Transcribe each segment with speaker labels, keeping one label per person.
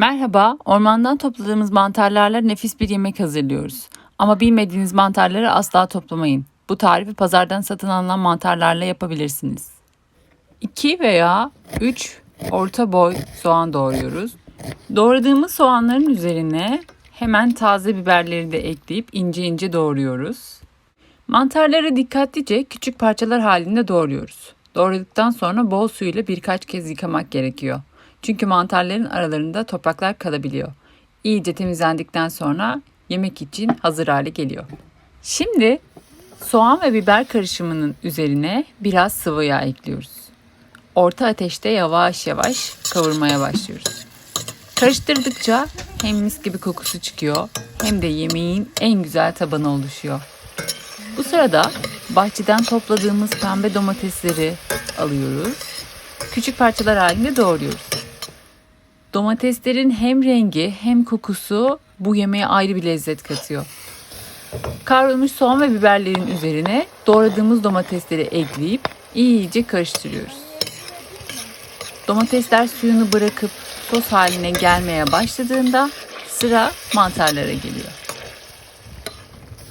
Speaker 1: Merhaba, ormandan topladığımız mantarlarla nefis bir yemek hazırlıyoruz. Ama bilmediğiniz mantarları asla toplamayın. Bu tarifi pazardan satın alınan mantarlarla yapabilirsiniz. 2 veya 3 orta boy soğan doğruyoruz. Doğradığımız soğanların üzerine hemen taze biberleri de ekleyip ince ince doğruyoruz. Mantarları dikkatlice küçük parçalar halinde doğruyoruz. Doğradıktan sonra bol suyla birkaç kez yıkamak gerekiyor. Çünkü mantarların aralarında topraklar kalabiliyor. İyice temizlendikten sonra yemek için hazır hale geliyor. Şimdi soğan ve biber karışımının üzerine biraz sıvı yağ ekliyoruz. Orta ateşte yavaş yavaş kavurmaya başlıyoruz. Karıştırdıkça hem mis gibi kokusu çıkıyor hem de yemeğin en güzel tabanı oluşuyor. Bu sırada bahçeden topladığımız pembe domatesleri alıyoruz. Küçük parçalar halinde doğruyoruz. Domateslerin hem rengi hem kokusu bu yemeğe ayrı bir lezzet katıyor. Kavrulmuş soğan ve biberlerin üzerine doğradığımız domatesleri ekleyip iyice karıştırıyoruz. Domatesler suyunu bırakıp sos haline gelmeye başladığında sıra mantarlara geliyor.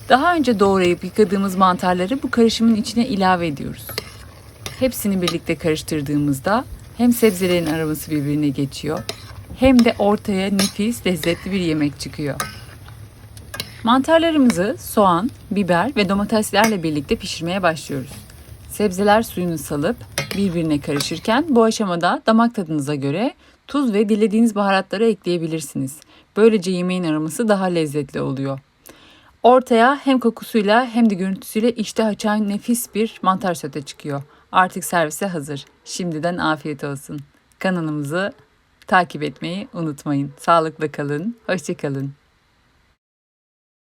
Speaker 1: Daha önce doğrayıp yıkadığımız mantarları bu karışımın içine ilave ediyoruz. Hepsini birlikte karıştırdığımızda hem sebzelerin aroması birbirine geçiyor hem de ortaya nefis lezzetli bir yemek çıkıyor. Mantarlarımızı soğan, biber ve domateslerle birlikte pişirmeye başlıyoruz. Sebzeler suyunu salıp birbirine karışırken bu aşamada damak tadınıza göre tuz ve dilediğiniz baharatları ekleyebilirsiniz. Böylece yemeğin aroması daha lezzetli oluyor. Ortaya hem kokusuyla hem de görüntüsüyle iştah açan nefis bir mantar sote çıkıyor. Artık servise hazır. Şimdiden afiyet olsun. Kanalımızı takip etmeyi unutmayın. Sağlıkla kalın, hoşçakalın.